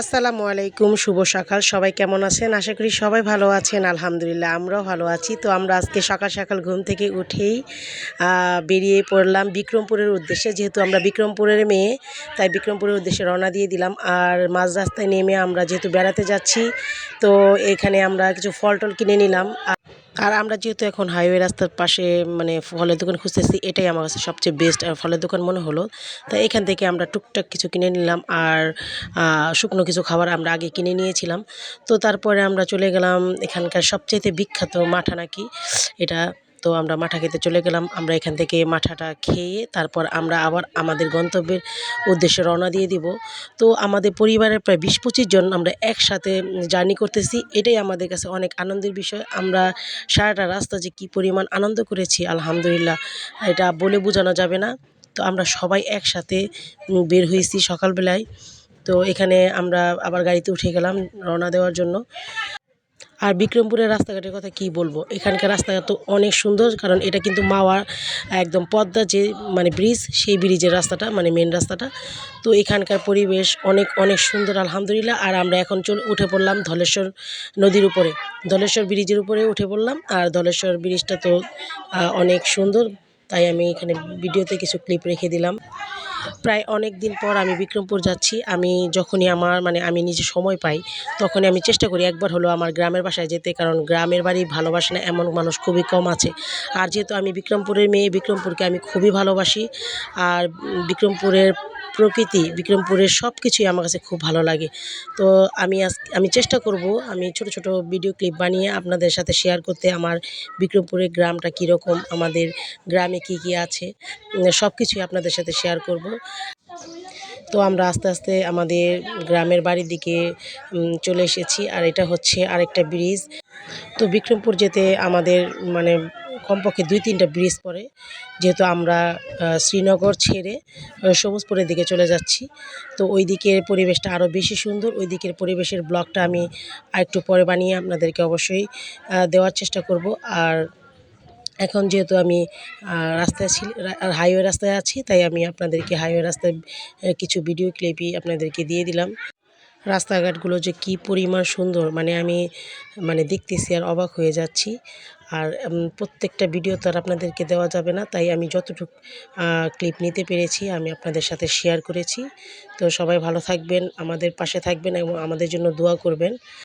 আসসালামু আলাইকুম, শুভ সকাল। সবাই কেমন আছেন? আশা করি সবাই ভালো আছেন। আলহামদুলিল্লাহ, আমরাও ভালো আছি। তো আমরা আজকে সকাল সকাল ঘুম থেকে উঠেই বেরিয়ে পড়লাম বিক্রমপুরের উদ্দেশ্যে। যেহেতু আমরা বিক্রমপুরের মেয়ে, তাই বিক্রমপুরের উদ্দেশ্যে রওনা দিয়ে দিলাম। আর মাঝ রাস্তায় নেমে আমরা যেহেতু বেড়াতে যাচ্ছি, তো এখানে আমরা কিছু ফল টল কিনে নিলাম। আর- আমরা যেহেতু এখন হাইওয়ে রাস্তার পাশে মানে ফলের দোকান খুঁজতেছি, এটাই আমার কাছে সবচেয়ে বেস্ট আর ফলের দোকান মনে হলো। তাই এখান থেকে আমরা টুকটাক কিছু কিনে নিলাম আর শুকনো কিছু খাবার আমরা আগে কিনে নিয়েছিলাম। তো তারপরে আমরা চলে গেলাম এখানকার সবচাইতে বিখ্যাত মাঠা নাকি, এটা তো আমরা মাঠা খেতে চলে গেলাম। আমরা এখান থেকে মাঠাটা খেয়ে তারপর আমরা আবার আমাদের গন্তব্যের উদ্দেশ্যে রওনা দিয়ে দিব। তো আমাদের পরিবারের প্রায় বিশ পঁচিশ জন আমরা একসাথে জার্নি করতেছি। এটাই আমাদের কাছে অনেক আনন্দের বিষয়। আমরা সারাটা রাস্তা যে কী পরিমাণ আনন্দ করেছি, আলহামদুলিল্লাহ, এটা বলে বোঝানো যাবে না। তো আমরা সবাই একসাথে বের হয়েছি সকালবেলায়। তো এখানে আমরা আবার গাড়িতে উঠে গেলাম রওনা দেওয়ার জন্য। আর বিক্রমপুরের রাস্তাঘাটের কথা কি বলব? এখানকার রাস্তাঘাট তো অনেক সুন্দর, কারণ এটা কিন্তু মাওয়া একদম পদ্মা যে মানে ব্রিজ সেই ব্রিজের রাস্তাটা মানে মেন রাস্তাটা। তো এখানকার পরিবেশ অনেক অনেক সুন্দর, আলহামদুলিল্লাহ। আর আমরা এখন চল, উঠে পড়লাম ধলেশ্বর নদীর উপরে। ধলেশ্বর ব্রিজের উপরে উঠে পড়লাম, আর ধলেশ্বর ব্রিজটা তো অনেক সুন্দর। তাই আমি এখানে ভিডিওতে কিছু ক্লিপ রেখে দিলাম। প্রায় অনেক দিন পর আমি বিক্রমপুর যাচ্ছি। আমি যখনই আমার মানে আমি নিজে সময় পাই, তখনই আমি চেষ্টা করি একবার হলো আমার গ্রামের বাসায় যেতে, কারণ গ্রামের বাড়ি ভালোবাসে না, এমন মানুষ খুবই কম আছে। আর যেহেতু আমি বিক্রমপুরের মেয়ে, বিক্রমপুরকে আমি খুবই ভালোবাসি। আর বিক্রমপুরের প্রকৃতি, বিক্রমপুরের সব কিছুই আমার কাছে খুব ভালো লাগে। তো আমি আজ, আমি চেষ্টা করব, আমি ছোট ছোট ভিডিও ক্লিপ বানিয়ে আপনাদের সাথে শেয়ার করতে আমার বিক্রমপুরের গ্রামটা কীরকম, আমাদের গ্রামে কি কি আছে সব কিছুই আপনাদের সাথে শেয়ার করব। তো আমরা আস্তে আস্তে আমাদের গ্রামের বাড়ির দিকে চলে এসেছি, আর এটা হচ্ছে আরেকটা ব্রিজ তো বিক্রমপুর যেতে আমাদের মানে কমপক্ষে দুই তিনটা ব্রিজ পড়ে, যেহেতু আমরা শ্রীনগর ছেড়ে সবুজপুরের দিকে চলে যাচ্ছি। তো ওই দিকের পরিবেশটা আরও বেশি সুন্দর ওই দিকের পরিবেশের ব্লগটা আমি আরেকটু পরে বানিয়ে আপনাদেরকে অবশ্যই দেওয়ার চেষ্টা করব। আর এখন যেহেতু আমি রাস্তায় ছিল হাইওয়ে রাস্তায় আছি, তাই আমি আপনাদেরকে হাইওয়ে রাস্তায় কিছু ভিডিও ক্লিপই আপনাদেরকে দিয়ে দিলাম। রাস্তাঘাটগুলো যে কি পরিমাণ সুন্দর মানে আমি মানে দেখতেছি আর অবাক হয়ে যাচ্ছি। আর প্রত্যেকটা ভিডিও তো আর আপনাদেরকে দেওয়া যাবে না, তাই আমি যতটুকু ক্লিপ নিতে পেরেছি, আমি আপনাদের সাথে শেয়ার করেছি। তো সবাই ভালো থাকবেন, আমাদের পাশে থাকবেন এবং আমাদের জন্য দোয়া করবেন।